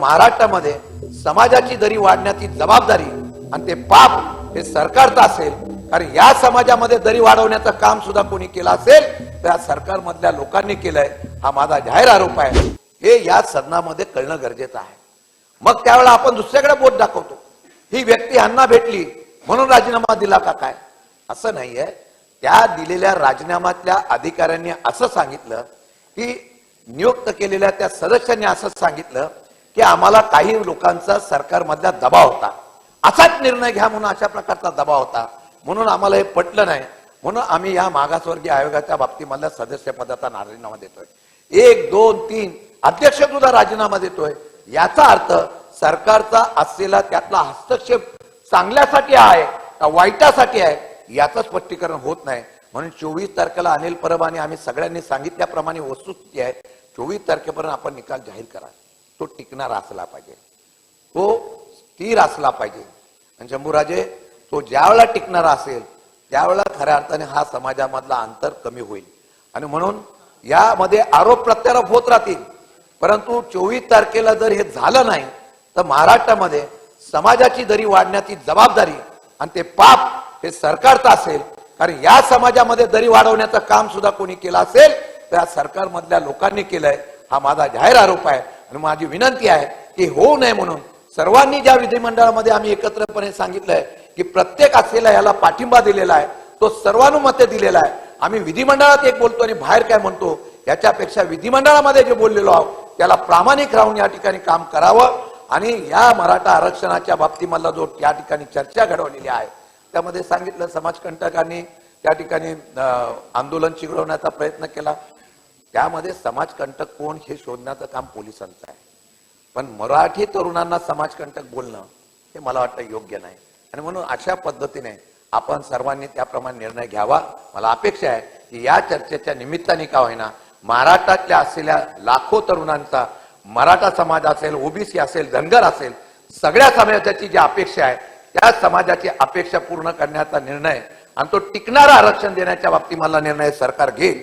महाराष्ट्रामध्ये समाजाची दरी वाढण्याची जबाबदारी आणि ते पाप हे सरकारचं असेल कारण या समाजामध्ये दरी वाढवण्याचं काम सुद्धा कोणी केलं असेल तर या सरकारमधल्या लोकांनी केलंय हा माझा जाहीर आरोप आहे. हे या सदनामध्ये कळणं गरजेचं आहे. मग त्यावेळेला आपण दुसऱ्याकडे बोट दाखवतो. ही व्यक्ती यांना भेटली म्हणून राजीनामा दिला का काय? असं नाहीये. त्या दिलेल्या राजीनाम्यातल्या अधिकाऱ्यांनी असं सांगितलं की नियुक्त केलेल्या त्या सदस्यांनी असं सांगितलं की आम्हाला काही लोकांचा सरकारमधला दबाव होता. असाच निर्णय घ्या म्हणून अशा प्रकारचा दबाव होता. म्हणून आम्हाला हे पटलं नाही. म्हणून आम्ही या मागासवर्गीय आयोगाच्या बाबतीमधल्या सदस्य पदाचा राजीनामा देतोय. एक दोन तीन अध्यक्ष सुद्धा राजीनामा देतोय. याचा अर्थ सरकारचा असलेला त्यातला हस्तक्षेप चांगल्यासाठी आहे का वाईटासाठी आहे याचं स्पष्टीकरण होत नाही. म्हणून चोवीस तारखेला अनिल परब आणि आम्ही सगळ्यांनी सांगितल्याप्रमाणे वस्तुस्थिती आहे. चोवीस तारखेपर्यंत आपण निकाल जाहीर करा तो टिकणारा असला पाहिजे. तो स्थिर असला पाहिजे. आणि शंभूराजे तो ज्यावेळेला टिकणारा असेल त्यावेळेला खऱ्या अर्थाने हा समाजामधला अंतर कमी होईल. आणि म्हणून यामध्ये आरोप प्रत्यारोप होत राहतील. परंतु चोवीस तारखेला जर हे झालं नाही तर महाराष्ट्रामध्ये समाजाची दरी वाढण्याची जबाबदारी आणि ते पाप हे सरकारचं असेल कारण या समाजामध्ये दरी वाढवण्याचं काम सुद्धा कोणी केलं असेल तर या सरकारमधल्या लोकांनी केलंय हा माझा जाहीर आरोप आहे. आणि माझी विनंती आहे की होऊ नये म्हणून सर्वांनी ज्या विधिमंडळामध्ये आम्ही एकत्रपणे सांगितलंय की प्रत्येक असलेला याला पाठिंबा दिलेला आहे तो सर्वानुमते दिलेला आहे. आम्ही विधिमंडळात एक बोलतो आणि बाहेर काय म्हणतो याच्यापेक्षा विधिमंडळामध्ये जे बोललेलो आहोत त्याला प्रामाणिक राहून या ठिकाणी काम करावं. आणि या मराठा आरक्षणाच्या बाबतीमधला जो या ठिकाणी चर्चा घडवलेली आहे त्यामध्ये सांगितलं समाजकंटकांनी त्या ठिकाणी आंदोलन चिघळवण्याचा प्रयत्न केला. त्यामध्ये समाजकंटक कोण हे शोधण्याचं काम पोलिसांचं आहे. पण मराठी तरुणांना समाजकंटक बोलणं हे मला वाटतं योग्य नाही. आणि म्हणून अशा पद्धतीने आपण सर्वांनी त्याप्रमाणे निर्णय घ्यावा. मला अपेक्षा आहे की या चर्चेच्या निमित्ताने का होईना महाराष्ट्रातल्या असलेल्या लाखो तरुणांचा मराठा समाज असेल ओबीसी असेल धनगर असेल सगळ्या समाजाची जी अपेक्षा आहे त्या समाजाची अपेक्षा पूर्ण करण्याचा निर्णय आणि तो टिकणारा आरक्षण देण्याच्या बाबतीत मला निर्णय सरकार घेईल.